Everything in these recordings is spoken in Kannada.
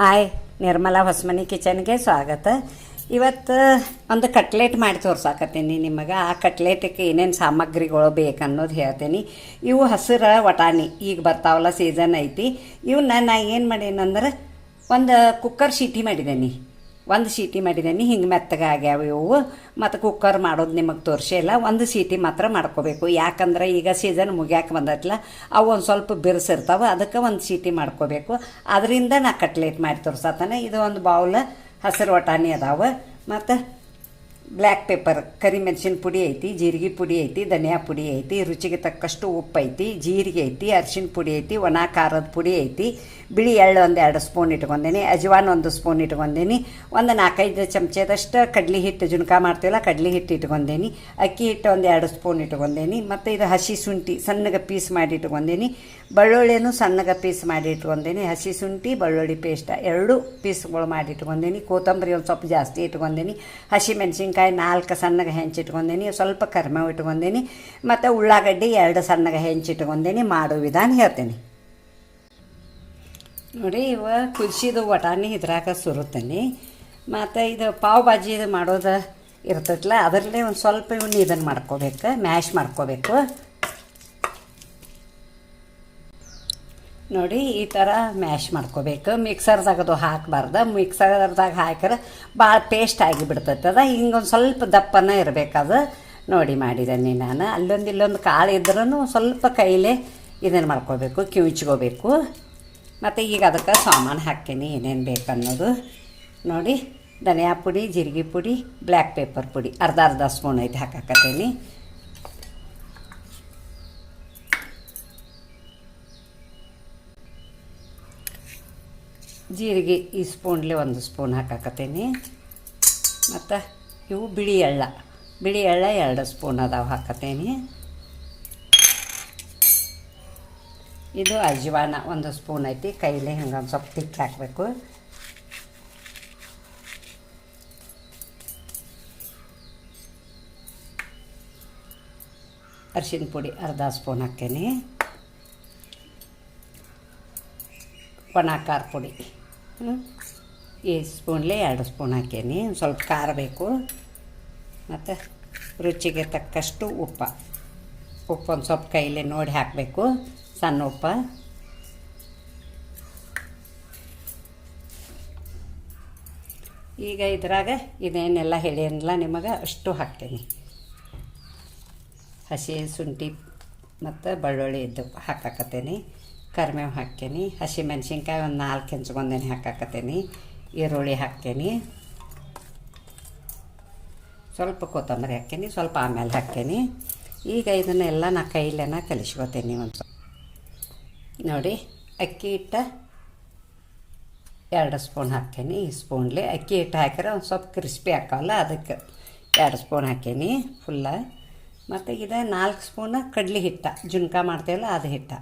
ಹಾಯ್, ನಿರ್ಮಲಾ ಹೊಸಮನಿ ಕಿಚನ್ಗೆ ಸ್ವಾಗತ. ಇವತ್ತು ಒಂದು ಕಟ್ಲೆಟ್ ಮಾಡಿ ತೋರ್ಸಾಕತ್ತೀನಿ ನಿಮಗೆ. ಆ ಕಟ್ಲೆಟಿಗೆ ಏನೇನು ಸಾಮಗ್ರಿಗಳು ಬೇಕನ್ನೋದು ಹೇಳ್ತೀನಿ. ಇವು ಹಸಿರು ವಟಾಣಿ, ಈಗ ಬರ್ತಾವಲ್ಲ ಸೀಸನ್ ಐತಿ. ಇವನ್ನ ನಾ ಏನು ಮಾಡೀನಂದ್ರೆ, ಒಂದು ಕುಕ್ಕರ್ ಶೀಟಿ ಮಾಡಿದ್ದೀನಿ ಒಂದು ಸೀಟಿ ಮಾಡಿದ್ದೀನಿ ಹಿಂಗೆ ಮೆತ್ತಗೆ ಆಗ್ಯಾವ ಇವು. ಮತ್ತು ಕುಕ್ಕರ್ ಮಾಡೋದು ನಿಮಗೆ ತೋರಿಸಿಲ್ಲ ಒಂದು ಸೀಟಿ ಮಾತ್ರ ಮಾಡ್ಕೋಬೇಕು. ಯಾಕಂದ್ರೆ ಈಗ ಸೀಸನ್ ಮುಗ್ಯಾಕೆ ಬಂದೈತಲ್ಲ ಅವು ಒಂದು ಸ್ವಲ್ಪ ಬಿರ್ಸಿರ್ತಾವೆ ಅದಕ್ಕೆ ಒಂದು ಸೀಟಿ ಮಾಡ್ಕೋಬೇಕು. ಅದರಿಂದ ನಾ ಕಟ್ಲೆಟ್ ಮಾಡಿ ತೋರಿಸತ್ತಾನೆ ಇದು ಒಂದು ಬೌಲ್ ಹಸಿರು ವಟಾಣಿ ಅದಾವೆ. ಮತ್ತು ಬ್ಲ್ಯಾಕ್ ಪೇಪರ್ ಕರಿಮೆಣಸಿನ ಪುಡಿ ಐತಿ, ಜೀರಿಗೆ ಪುಡಿ ಐತಿ, ಧನಿಯಾ ಪುಡಿ ಐತಿ, ರುಚಿಗೆ ತಕ್ಕಷ್ಟು ಉಪ್ಪು ಐತಿ, ಜೀರಿಗೆ ಐತಿ, ಅರಿಶಿನ ಪುಡಿ ಐತಿ, ಒಣ ಖಾರದ ಪುಡಿ ಐತಿ, ಬಿಳಿ ಎಳ್ಳು ಒಂದು ಎರಡು ಸ್ಪೂನ್ ಇಟ್ಕೊಂಡೇನಿ, ಅಜ್ವಾನ್ ಒಂದು ಸ್ಪೂನ್ ಇಟ್ಕೊಂಡೇನಿ, ಒಂದು ನಾಲ್ಕೈದು ಚಮಚದಷ್ಟು ಕಡ್ಲಿ ಹಿಟ್ಟು ಜುಣಕ ಮಾಡ್ತೀವಲ್ಲ, ಕಡ್ಲಿ ಹಿಟ್ಟು ಇಟ್ಕೊಂಡೇನಿ, ಅಕ್ಕಿ ಹಿಟ್ಟು ಒಂದು ಎರಡು ಸ್ಪೂನ್ ಇಟ್ಕೊಂಡೇನಿ, ಮತ್ತು ಇದು ಹಸಿ ಶುಂಠಿ ಸಣ್ಣಗೆ ಪೀಸ್ ಮಾಡಿ ಇಟ್ಕೊಂಡೇನಿ, ಬೆಳ್ಳುಳ್ಳಿನೂ ಸಣ್ಣಗೆ ಪೀಸ್ ಮಾಡಿ ಇಟ್ಕೊಂಡೇನಿ, ಹಸಿ ಶುಂಠಿ, ಬೆಳ್ಳುಳ್ಳಿ ಪೇಸ್ಟ್ ಎರಡು ಪೀಸ್ಗಳು ಮಾಡಿ ಇಟ್ಕೊಂಡೇನಿ, ಕೊತ್ತಂಬರಿ ಒಂದು ಸ್ವಲ್ಪ ಜಾಸ್ತಿ ಇಟ್ಕೊಂಡೇನಿ, ಹಸಿ ಮೆಣಸಿನ್ಕಾಯಿ ನಾಲ್ಕು ಸಣ್ಣಗೆ ಹೆಂಚಿಟ್ಕೊಂಡೇನಿ, ಸ್ವಲ್ಪ ಕರಿಮೇವು ಇಟ್ಕೊಂಡೇನಿ, ಮತ್ತು ಉಳ್ಳಾಗಡ್ಡಿ ಎರಡು ಸಣ್ಣಗೆ ಹೆಂಚಿಟ್ಕೊಂಡೇನಿ, ಮಾಡೋ ವಿಧಾನ ಹೇಳ್ತೇನೆ. ನೋಡಿ, ಇವ ಕುದಿಸಿದ ವಟಾಣಿ ಇದ್ರಾಗ ಸುರುತ್ತೇನೆ, ಮತ್ತು ಇದು ಪಾವ್ ಭಾಜಿ ಮಾಡೋದು ಇರ್ತೈತಲ್ಲ ಅದರಲ್ಲೇ ಒಂದು ಸ್ವಲ್ಪ ಇವನ್ನ ಇದನ್ನು ಮಾಡ್ಕೋಬೇಕು, ಮ್ಯಾಶ್ ಮಾಡ್ಕೋಬೇಕು. ನೋಡಿ, ಈ ಥರ ಮ್ಯಾಶ್ ಮಾಡ್ಕೋಬೇಕು. ಮಿಕ್ಸರ್ದಾಗ ಅದು ಹಾಕಬಾರ್ದು. ಮಿಕ್ಸರ್ದಾಗ ಹಾಕಿದ್ರೆ ಭಾಳ ಪೇಸ್ಟ್ ಆಗಿಬಿಡ್ತೈತೆ ಅದ. ಹಿಂಗೊಂದು ಸ್ವಲ್ಪ ದಪ್ಪನ ಇರಬೇಕದು ನೋಡಿ ಮಾಡಿದ್ದೀನಿ ನಾನು. ಅಲ್ಲೊಂದು ಇಲ್ಲೊಂದು ಕಾಳು ಇದ್ರೂ ಸ್ವಲ್ಪ ಕೈಲೇ ಇದನ್ನು ಮಾಡ್ಕೋಬೇಕು, ಕಿವಿಚ್ಕೋಬೇಕು. ಮತ್ತು ಈಗ ಅದಕ್ಕೆ ಸಾಮಾನು ಹಾಕ್ತೀನಿ. ಏನೇನು ಬೇಕನ್ನೋದು ನೋಡಿ, ಧನಿಯಾ ಪುಡಿ, ಜೀರಿಗೆ ಪುಡಿ ಬ್ಲ್ಯಾಕ್ ಪೇಪರ್ ಪುಡಿ. ಅರ್ಧ ಅರ್ಧ ಸ್ಪೂನ್ ಐತೆ ಹಾಕಾಕತ್ತೀನಿ. ಜೀರಿಗೆ ಈ ಸ್ಪೂನ್ಲೆ ಒಂದು ಸ್ಪೂನ್ ಹಾಕಾಕತ್ತೀನಿ. ಮತ್ತು ಇವು ಬಿಳಿ ಎಳ್ಳ. ಬಿಳಿ ಎಳ್ಳ ಎರಡು ಸ್ಪೂನ್ ಅದಾವೆ ಹಾಕತ್ತೀನಿ. ಇದು ಅಜ್ವಾನ ಒಂದು ಸ್ಪೂನ್ ಐತಿ. ಕೈಲಿ ಹಿಂಗೆ ಒಂದು ಸ್ವಲ್ಪ ತಿಕ್ಕಿ ಹಾಕಬೇಕು. ಅರ್ಶಿನ ಪುಡಿ ಅರ್ಧ ಸ್ಪೂನ್ ಹಾಕ್ತೀನಿ. ಒಣ ಖಾರ ಪುಡಿ. ಈ ಸ್ಪೂನ್ಲೆ ಎರಡು ಸ್ಪೂನ್ ಹಾಕೇನಿ. ಒಂದು ಸ್ವಲ್ಪ ಖಾರ ಬೇಕು. ಮತ್ತು ರುಚಿಗೆ ತಕ್ಕಷ್ಟು ಉಪ್ಪ. ಉಪ್ಪು ಒಂದು ಸ್ವಲ್ಪ ಕೈಲಿ ನೋಡಿ ಹಾಕಬೇಕು. ಸಣ್ಣ ಉಪ್ಪ. ಈಗ ಇದ್ರಾಗ ಇದೇನೆಲ್ಲ ಹೇಳಿಯಲ್ಲ ನಿಮಗೆ? ಅಷ್ಟು ಹಾಕ್ತೀನಿ. ಹಸಿ, ಶುಂಠಿ ಮತ್ತು ಬೆಳ್ಳುಳ್ಳಿ ಇದ್ದು ಹಾಕಾಕತ್ತೀನಿ. ಕರಿಮೇವು ಹಾಕ್ತೀನಿ. ಹಸಿ ಮೆಣಸಿನ್ಕಾಯಿ ಒಂದು ನಾಲ್ಕು ಹೆಂಚ್ಕೊಂಡೇನೆ ಹಾಕಾಕತ್ತೀನಿ. ಈರುಳ್ಳಿ ಹಾಕ್ತೀನಿ. ಸ್ವಲ್ಪ ಕೊತ್ತಂಬರಿ ಹಾಕ್ತೀನಿ, ಸ್ವಲ್ಪ ಆಮೇಲೆ ಹಾಕ್ತೀನಿ. ಈಗ ಇದನ್ನೆಲ್ಲ ನಾ ಕೈಲೇನ ಕಲಿಸ್ಕೊತೀನಿ ಒಂದು ನೋಡಿ, ಅಕ್ಕಿ ಹಿಟ್ಟ ಎರಡು ಸ್ಪೂನ್ ಹಾಕ್ತೀನಿ. ಈ ಸ್ಪೂನ್ಲಿ ಅಕ್ಕಿ ಹಿಟ್ಟು ಹಾಕಿದ್ರೆ ಒಂದು ಸ್ವಲ್ಪ ಕ್ರಿಸ್ಪಿ ಹಾಕಲ್ಲ ಅದಕ್ಕೆ ಎರಡು ಸ್ಪೂನ್ ಹಾಕೀನಿ ಫುಲ್ಲ. ಮತ್ತು ಇದು ನಾಲ್ಕು ಸ್ಪೂನ್ ಕಡ್ಲಿ ಹಿಟ್ಟ. ಜುನ್ಕ ಮಾಡ್ತೀವಲ್ಲ, ಅದು ಹಿಟ್ಟ.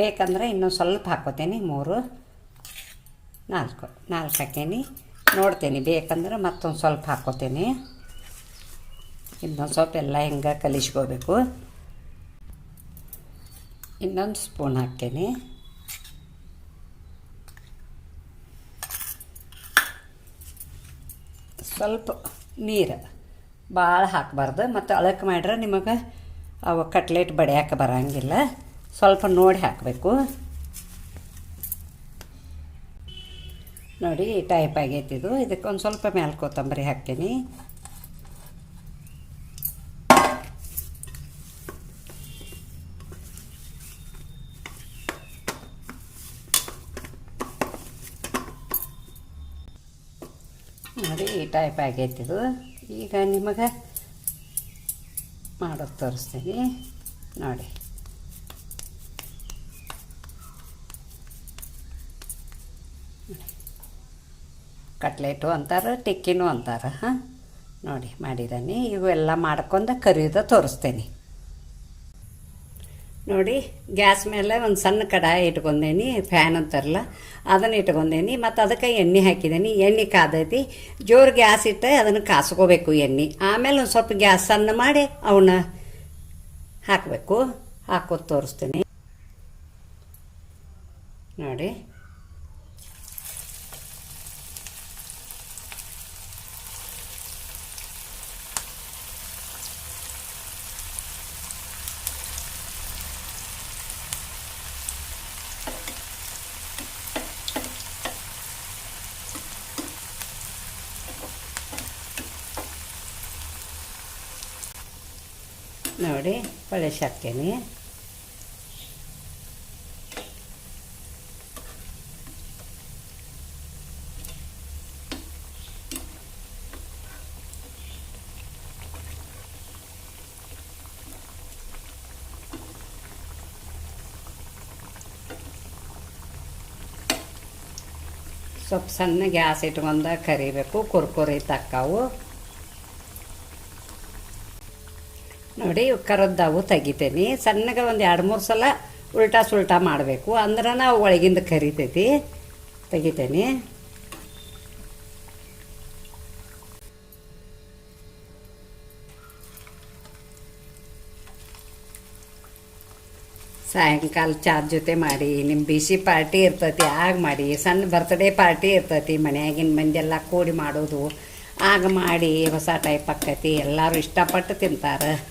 ಬೇಕಂದ್ರೆ ಇನ್ನೊಂದು ಸ್ವಲ್ಪ ಹಾಕೋತೇನೆ ಮೂರು, ನಾಲ್ಕು ನಾಲ್ಕು ಹಾಕೇನಿ ನೋಡ್ತೇನೆ ಬೇಕಂದ್ರೆ ಮತ್ತೊಂದು ಸ್ವಲ್ಪ ಹಾಕೋತೇನೆ ಇನ್ನೊಂದು ಸ್ವಲ್ಪ ಎಲ್ಲ ಹಿಂಗೆ ಕಲಿಸ್ಕೋಬೇಕು. ಇನ್ನೊಂದು ಸ್ಪೂನ್ ಹಾಕ್ತೇನೆ. ಸ್ವಲ್ಪ ನೀರು ಭಾಳ ಹಾಕಬಾರ್ದು. ಮತ್ತು ಅಳಕ್ಕೆ ಮಾಡ್ರೆ ನಿಮಗೆ ಅವು ಕಟ್ಲೆಟ್ ಬಡಿಯಾಕೆ ಬರೋಂಗಿಲ್ಲ. ಸ್ವಲ್ಪ ನೋಡಿ ಹಾಕಬೇಕು. ನೋಡಿ ಈ ಟೈಪ್ ಆಗೈತಿ ಇದು. ಇದಕ್ಕೆ ಒಂದು ಸ್ವಲ್ಪ ಮೇಲೆ ಕೊತ್ತಂಬರಿ ಹಾಕ್ತೀನಿ. ನೋಡಿ ಈ ಟೈಪ್ ಆಗೈತಿ ಇದು. ಈಗ ನಿಮಗೆ ಮಾಡೋದು ತೋರಿಸ್ತೀನಿ. ನೋಡಿ. ಕಟ್ಲೆಟು ಅಂತಾರೆ, ಟಿಕ್ಕಿನೂ ಅಂತಾರೆ, ಹಾಂ? ನೋಡಿ ಮಾಡಿದ್ದಾನೆ ಇವೆಲ್ಲ ಮಾಡ್ಕೊಂಡು ಕರಿಯೋದ ತೋರಿಸ್ತೇನೆ. ನೋಡಿ, ಗ್ಯಾಸ್ ಮೇಲೆ ಒಂದು ಸಣ್ಣ ಕಡಾಯಿ ಇಟ್ಕೊಂಡೇನಿ, ಫ್ಯಾನ್ ಅಂತಾರಲ್ಲ, ಅದನ್ನು ಇಟ್ಕೊಂಡೇನಿ, ಮತ್ತು ಅದಕ್ಕೆ ಎಣ್ಣೆ ಹಾಕಿದ್ದೀನಿ ಎಣ್ಣೆ ಕಾದೈತಿ. ಜೋರು ಗ್ಯಾಸ್ ಇಟ್ಟೆ ಅದನ್ನು ಕಾಸ್ಕೋಬೇಕು ಎಣ್ಣೆ. ಆಮೇಲೆ ಒಂದು ಸ್ವಲ್ಪ ಗ್ಯಾಸ್ ಸಣ್ಣ ಮಾಡಿ ಅವನ್ನ ಹಾಕಬೇಕು. ಹಾಕೋದು ತೋರಿಸ್ತೀನಿ. ನೋಡಿ. ನೋಡಿ ಬಳಸಿ ಹಾಕ್ತೀನಿ ಸ್ವಲ್ಪ ಸಣ್ಣ ಗ್ಯಾಸ್ ಇಟ್ಕೊಂಡ ಕರಿಬೇಕು ಕುರ್ಕುರಿ ತಕ್ಕಾವು. ನೋಡಿ, ಕರದ್ದಾವು ತೆಗಿತೇನೆ. ಸಣ್ಣಗೆ ಒಂದು ಎರಡು ಮೂರು ಸಲ ಉಲ್ಟಾ ಸುಲ್ಟಾ ಮಾಡಬೇಕು. ಅಂದ್ರೆ ನಾವು ಒಳಗಿಂದ ಕರಿತೈತಿ. ತೆಗಿತೇನೆ. ಸಾಯಂಕಾಲ ಚಾದ ಜೊತೆ ಮಾಡಿ. ನಿಮ್ಮ ಬಿಸಿ ಪಾರ್ಟಿ ಇರ್ತೈತಿ, ಆಗ ಮಾಡಿ. ಸಣ್ಣ ಬರ್ತ್ಡೇ ಪಾರ್ಟಿ ಇರ್ತೈತಿ, ಮನ್ಯಾಗಿನ ಮಂದಿಯೆಲ್ಲ ಕೂಡಿ ಮಾಡೋದು. ಆಗ ಮಾಡಿ, ಹೊಸ ಟೈಪ್ ಆಕ್ಕೈತಿ ಎಲ್ಲರೂ ಇಷ್ಟಪಟ್ಟು ತಿಂತಾರೆ.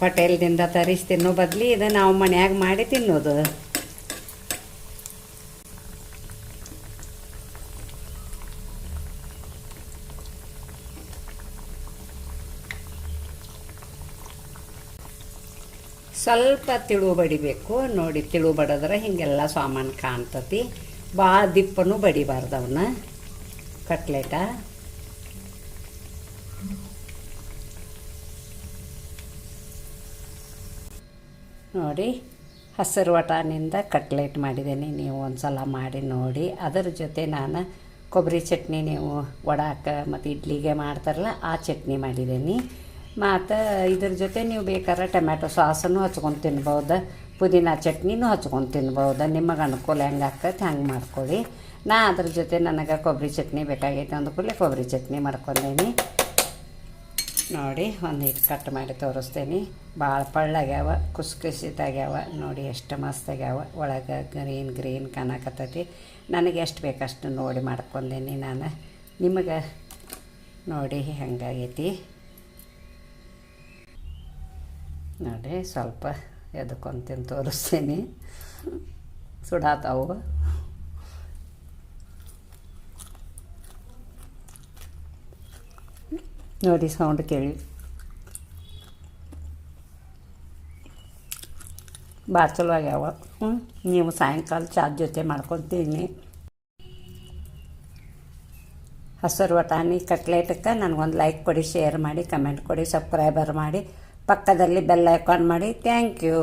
ಹೋಟೆಲ್ದಿಂದ ತರಿಸಿ ತಿನ್ನೋ ಬದಲಿ ಇದು ನಾವು ಮನ್ಯಾಗ ಮಾಡಿ ತಿನ್ನೋದು. ಸ್ವಲ್ಪ ತಿಳು ಬಡಿಬೇಕು. ನೋಡಿ, ತಿಳು ಬಡಿದ್ರೆ ಹಿಂಗೆಲ್ಲ ಸಾಮಾನು ಕಾಣ್ತತಿ. ಭಾಳ ದಿಪ್ಪನೂ ಬಡಿಬಾರ್ದು ಅವನ್ನ ಕಟ್ಲೆಟ ನೋಡಿ, ಹಸಿರು ವಟಾನಿಂದ ಕಟ್ಲೆಟ್ ಮಾಡಿದ್ದೀನಿ. ನೀವು ಒಂದು ಸಲ ಮಾಡಿ ನೋಡಿ. ಅದರ ಜೊತೆ ನಾನು ಕೊಬ್ಬರಿ ಚಟ್ನಿ ನೀವು ವಡಾಕ ಮತ್ತು ಇಡ್ಲಿಗೆ ಮಾಡ್ತಾರಲ್ಲ, ಆ ಚಟ್ನಿ ಮಾಡಿದ್ದೀನಿ. ಮತ್ತು ಇದ್ರ ಜೊತೆ ನೀವು ಬೇಕಾದ್ರೆ ಟೊಮ್ಯಾಟೊ ಸಾಸನ್ನು ಹಚ್ಕೊಂಡು ತಿನ್ಬೋದು. ಪುದೀನ ಚಟ್ನಿನೂ ಹಚ್ಕೊಂಡು ತಿನ್ಬೋದು. ನಿಮಗೆ ಅನುಕೂಲ ಹೆಂಗೆ ಆಕೈತೆ ಹಂಗೆ ಮಾಡ್ಕೊಳ್ಳಿ. ನಾ ಅದ್ರ ಜೊತೆ ನನಗೆ ಕೊಬ್ಬರಿ ಚಟ್ನಿ ಬೇಕಾಗೈತೆ ಅಂದ್ಕೂಡಲೇ ಕೊಬ್ಬರಿ ಚಟ್ನಿ ಮಾಡ್ಕೊಂಡೇನಿ. ನೋಡಿ, ಒಂದು ಹಿಟ್ಟು ಕಟ್ ಮಾಡಿ ತೋರಿಸ್ತೇನೆ. ಭಾಳ ಪಳ್ಳಾಗ್ಯಾವ ಕುಸ್ ಕುಸಿತಾಗ್ಯಾವ ನೋಡಿ ಎಷ್ಟು ಮಸ್ತ್ ಆಗ್ಯಾವ ಒಳಗೆ ಗ್ರೀನ್ ಗ್ರೀನ್ ಕಾಣಕತ್ತೈತಿ. ನನಗೆ ಎಷ್ಟು ಬೇಕಷ್ಟು ನೋಡಿ ಮಾಡ್ಕೊಂಡೇನಿ ನಾನು. ನಿಮಗೆ ನೋಡಿ ಹೆಂಗಾಗೈತಿ. ನೋಡಿ, ಸ್ವಲ್ಪ ಎದಕ್ಕೊಂತೀನಿ ತೋರಿಸ್ತೀನಿ. ಸುಡಾತಾವು. ನೋಡಿ ಸೌಂಡ್ ಕೇಳಿ. ಭಾಳ ಚಲೋ ಆಗ್ಯಾವ. ನೀವು ಸಾಯಂಕಾಲ ಚಾದ ಜೊತೆ ಮಾಡ್ಕೊತೀನಿ. ಹಸಿರು ವಟಾಣಿ, ಕಟ್ಲೆಟಕ್ಕೆ ನನಗೊಂದು ಲೈಕ್ ಕೊಡಿ ಶೇರ್ ಮಾಡಿ ಕಮೆಂಟ್ ಕೊಡಿ ಸಬ್ಸ್ಕ್ರೈಬರ್ ಮಾಡಿ. ಪಕ್ಕದಲ್ಲಿ ಬೆಲ್ ಐಕಾನ್ ಮಾಡಿ. Thank you